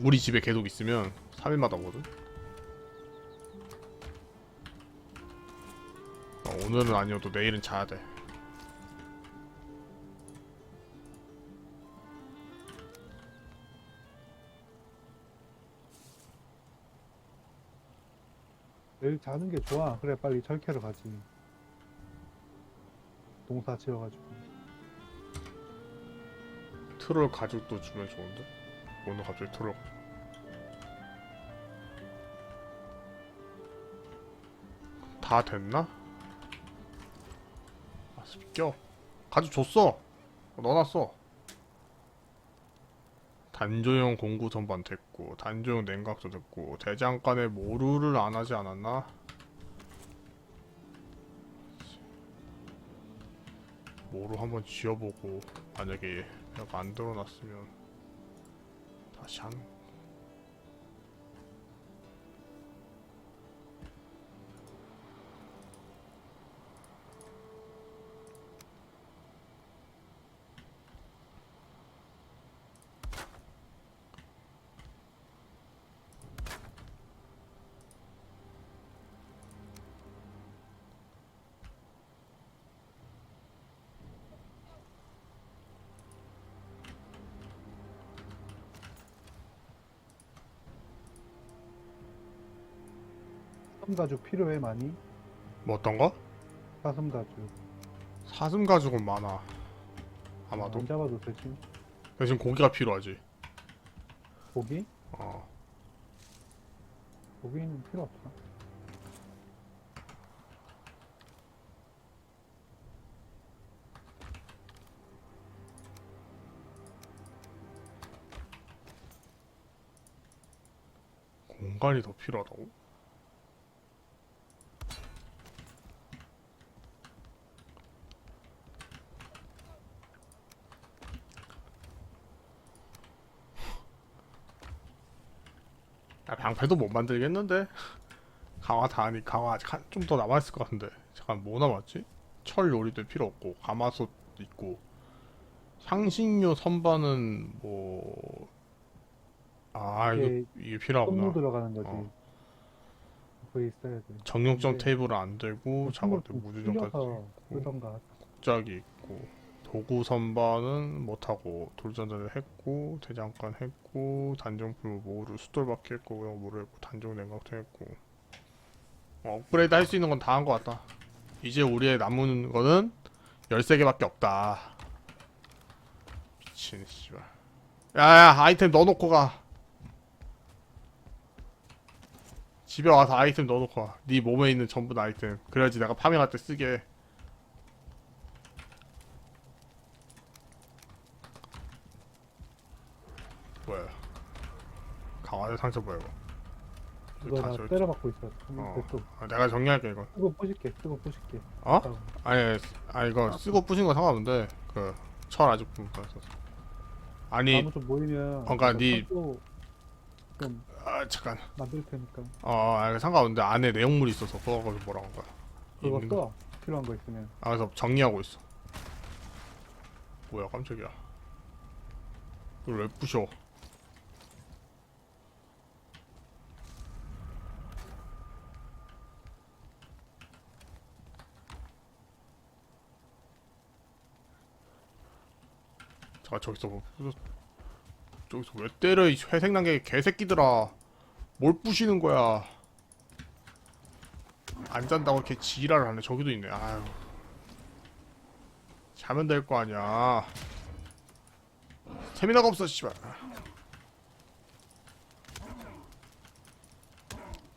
우리 집에 계속 있으면 3일마다 오거든. 어, 오늘은 아니어도 내일은 자야 돼. 내일 자는 게 좋아. 그래 빨리 절캐로 가지. 동사 지어가지고. 트롤 가죽도 주면 좋은데? 오늘 갑자기 가죽. 다 됐나? 아, 껴. 가죽 줬어. 넣어놨어. 단조용 공구 전반 됐고, 단조용 냉각도 됐고, 대장간에 모루를 안 하지 않았나? 모루 한번 지어보고, 만약에 내가 만들어놨으면 다시 사슴 가죽 필요해 많이? 뭐 어떤 거? 사슴 가죽. 사슴 가죽은 많아. 아마도. 안 잡아도 되지. 대신 고기가 필요하지. 고기? 어. 고기는 필요 없어. 공간이 더 필요하다고? 야, 방패도 못 만들겠는데? 강화 다 하니 강화 아직 좀 더 남아있을 것 같은데 잠깐 뭐 남았지? 철 요리도 필요 없고 가마솥 있고 향신료 선반은 뭐... 아 이거 이게 이게 필요하구나 들어가는 거지. 어. 있어야 돼. 정육점 근데 테이블은 안 되고 작업 때좀 무주점까지 줄여서 있고 그던가. 짝이 있고 도구 선반은 못하고 돌전자를 했고 대장간 했고 단정풀 모루 숫돌밖에 했고 그냥 모루 했고 단정 냉각도 했고. 어, 업그레이드 할 수 있는 건 다 한 것 같다. 이제 우리의 남은 거는 13개밖에 없다. 미친 씨발. 야야 아이템 넣어놓고 가. 집에 와서 아이템 넣어놓고 와네 몸에 있는 전부 다 아이템. 그래야지 내가 파밍할 때 쓰게 뭐야? 강화의 상처 뭐야 이거? 이거 다나 저- 때려박고 있어. 어. 됐어. 아, 내가 정리할게 이거. 쓰고 부실게. 쓰고 부실게. 어? 다음. 아니, 아 이거 쓰고 부신 거 상관없는데 그 철 아직 부 아니, 나무 좀 모이면. 그러니까 이거 네- 창고 좀아 잠깐. 만들 테니까. 어, 아, 이거 상관없는데 안에 내용물이 있어서 그거 가지고 뭐라고 한 거야? 그거 있는 거. 써. 필요한 거 있으면. 아 그래서 정리하고 있어. 뭐야 깜짝이야. 이걸 왜 부셔? 자 저기서 뭐 저기서 왜 때려 이 회색 난게 개새끼들아. 뭘 부시는 거야. 안 잔다고 이렇게 지랄을 하네. 저기도 있네. 아유. 자면 될 거 아니야. 세미나가 없어 씨발.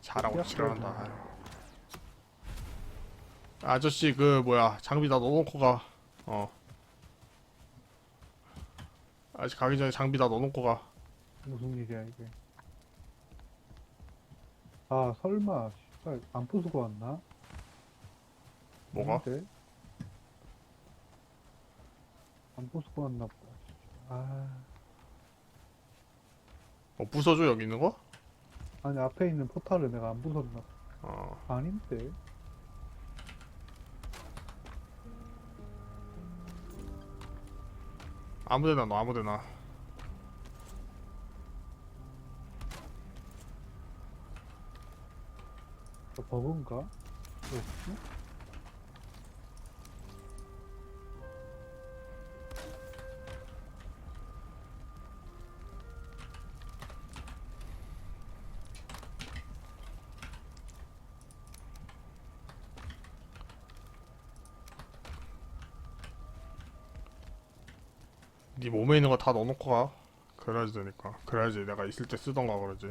잘하고 지랄한다. 아저씨 그 뭐야. 장비 다 넣어놓고 가어 아직 가기 전에 장비 다 넣어놓고 가 무슨 일이야 이게. 아 설마 씨발 안 부수고 왔나? 뭐가? 아닌데? 안 부수고 왔나 보다. 아어 부숴줘 여기 있는 거? 아니 앞에 있는 포탈을 내가 안 부쉈나? 봐. 어 아닌데? 아무데나 너 아무데나 버그인가? 뭐 네 몸에 있는 거 다 넣어놓고 가. 그래야지 되니까. 그래야지 내가 있을 때 쓰던가 그러지.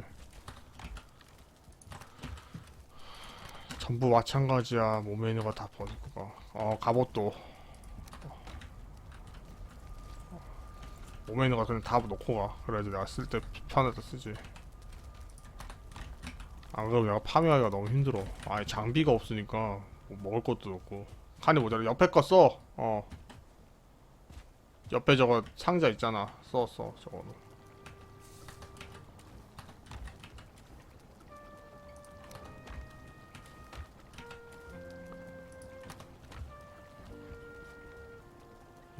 전부 마찬가지야. 몸에 있는 거 다 버리고 가. 어 갑옷도. 몸에 있는 거 그냥 다 넣고 가. 그래야지 내가 쓸 때 편해서 쓰지. 안 그러면 내가 파밍하기가 너무 힘들어. 아예 장비가 없으니까 뭐 먹을 것도 없고. 칸이 모자라. 옆에 거 써. 어. 옆에 저거 상자 있잖아. 써, 써, 저거는.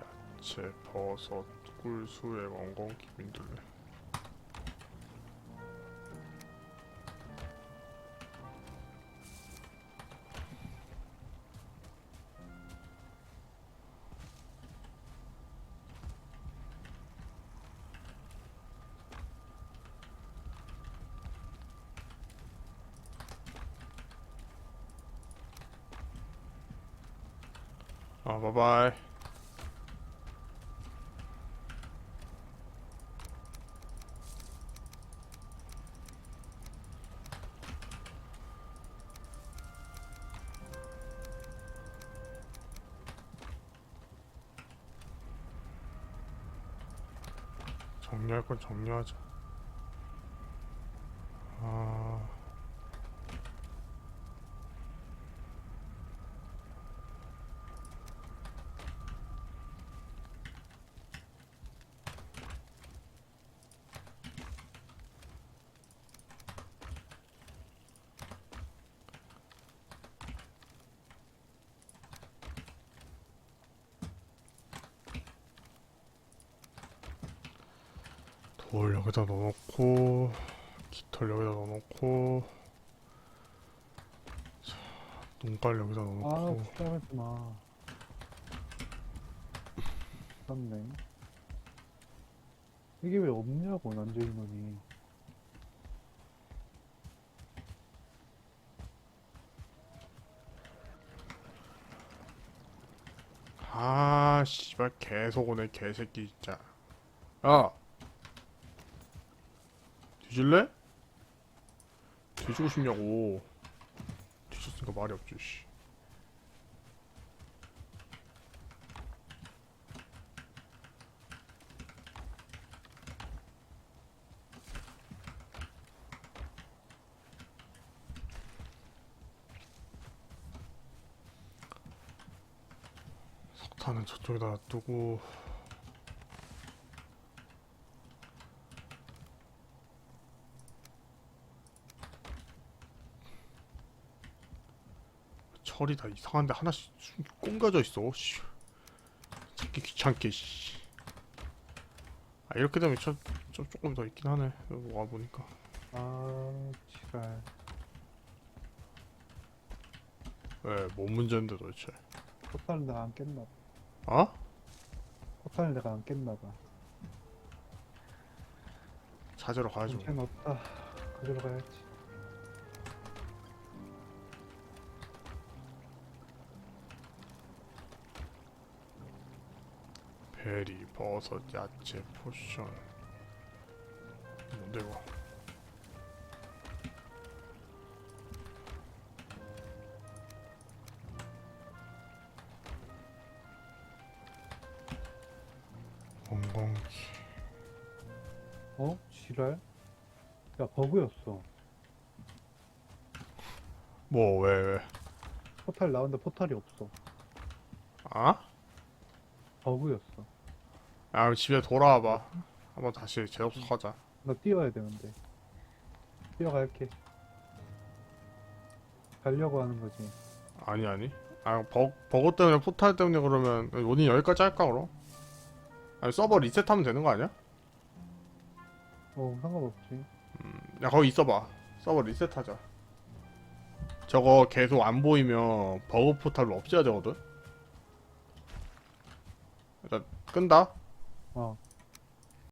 야채, 버섯, 꿀, 수액, 엉겅, 기민들레. 아, 바이바이. 정리할 건 정리하자. 돌 여기다 넣어놓고, 깃털 여기다 넣어놓고, 자, 눈깔 여기다 아, 넣어놓고, 추가하지 마. 맞네. 이게 왜 없냐고, 난쟁이만이. 아, 씨발 계속 오네 개새끼 진짜. 야, 뒤질래? 뒤지고 싶냐고. 뒤졌으니까 말이 없지. 씨. 석탄은 저쪽에다 놔두고 철이 다 이상한데 하나씩 좀 꽁가져 있어 씨. 찾기 귀찮게 씨. 아 이렇게 되면 저, 저 조금 더 있긴 하네 와 보니까 아, 지랄. 왜뭔 문제인데 도대체 포탈 내가 안 깼나 봐. 어? 포탈 내가 안 깼나 봐. 찾으러 가야죠 정신 없다. 가지러 가야지. 베리, 버섯, 야채, 포션 뭔데 이거 엉겅기 어? 지랄? 야, 버그였어. 뭐 왜 왜? 포탈 나오는데 포탈이 없어. 아? 버그였어. 야 그럼 집에 돌아와봐 한번 다시 재접속하자 나 뛰어야 되는데. 뛰어갈게. 가려고 하는 거지. 아니 아니 아 버, 버거 때문에 포탈 때문에 그러면 원인 여기까지 할까 그럼? 아니 서버 리셋하면 되는 거 아니야? 어, 상관없지. 야 거기 있어봐 서버 리셋하자 저거 계속 안 보이면 버그 포탈로 없애야 되거든 일단 끈다 어